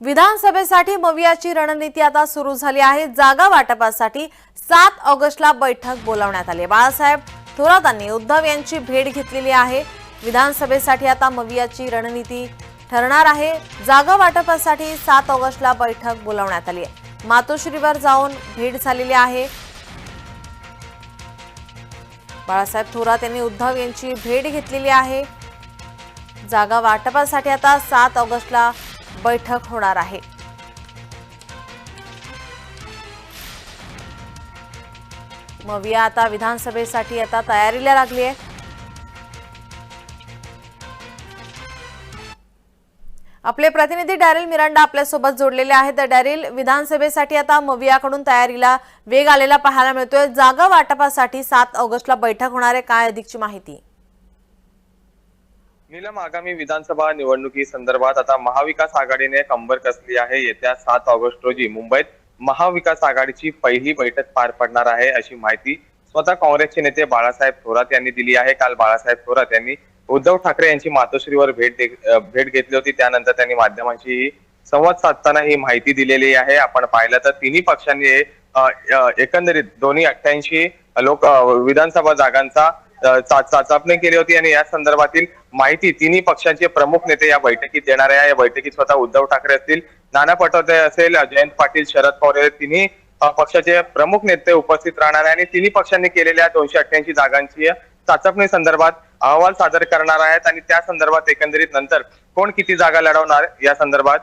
विधानसभेसाठी मवियाची रणनीती आता सुरू झाली आहे. जागा वाटपासाठी सात ऑगस्टला बैठक बोलावण्यात आली आहे. बाळासाहेब थोरातांनी उद्धव यांची भेट घेतलेली आहे. विधानसभेसाठी आता मवियाची रणनीती ठरणार आहे. जागा वाटपासाठी सात ऑगस्टला बैठक बोलावण्यात आली आहे. मातोश्रीवर जाऊन भेट झालेली आहे. बाळासाहेब थोरात यांनी उद्धव यांची भेट घेतलेली आहे. जागा वाटपासाठी आता सात ऑगस्टला बैठक होणार आहे. मविया आता विधानसभेसाठी आता तयारीला लागली आहे. आपले प्रतिनिधी डॅरिल मिरांडा आपल्यासोबत जोडलेले आहेत. डॅरिल विधानसभेसाठी आता मवियाकडून तयारीला वेग आलेला पाहायला मिळतोय. जागा वाटपासाठी सात ऑगस्टला बैठक होणार आहे. काय अधिकची माहिती? नीलम आगामी विधानसभा निवडणुकी संदर्भात आता महाविकास आघाडीने कंबर कसली आहे? येत्या सात ऑगस्ट रोजी मुंबईत महाविकास आघाडीची पहिली बैठक पार पडणार आहे अशी माहिती स्वतः काँग्रेसचे नेते बाळासाहेब थोरात यांनी दिली आहे. काल बाळासाहेब थोरात यांनी उद्धव ठाकरे यांची मातोश्रीवर भेट भेट घेतली होती. त्यानंतर त्यांनी माध्यमांशी संवाद साधताना ही माहिती दिलेली आहे. आपण पाहिलं तर तिन्ही पक्षांनी एकंदरीत दोन्ही अठ्ठ्याऐंशी लोक विधानसभा जागांचा चाचपणी केली होती आणि या संदर्भातील माहिती तिन्ही पक्षांचे प्रमुख नेते या बैठकीत देणार आहे. या बैठकीत स्वतः उद्धव ठाकरे असतील नाना पटोले असेल जयंत पाटील शरद पवार तिन्ही पक्षाचे प्रमुख नेते उपस्थित राहणार आहे आणि तिन्ही पक्षांनी केलेल्या दोनशे अठ्ठ्याऐंशी जागांची चाचपणी संदर्भात अहवाल सादर करणार आहेत आणि त्या संदर्भात एकंदरीत नंतर कोण किती जागा लढवणार या संदर्भात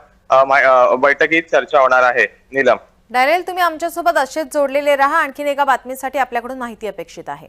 बैठकीत चर्चा होणार आहे. नीलम. डायरेल तुम्ही आमच्यासोबत असेच जोडलेले राहा. आणखीन एका बातमीसाठी आपल्याकडून माहिती अपेक्षित आहे.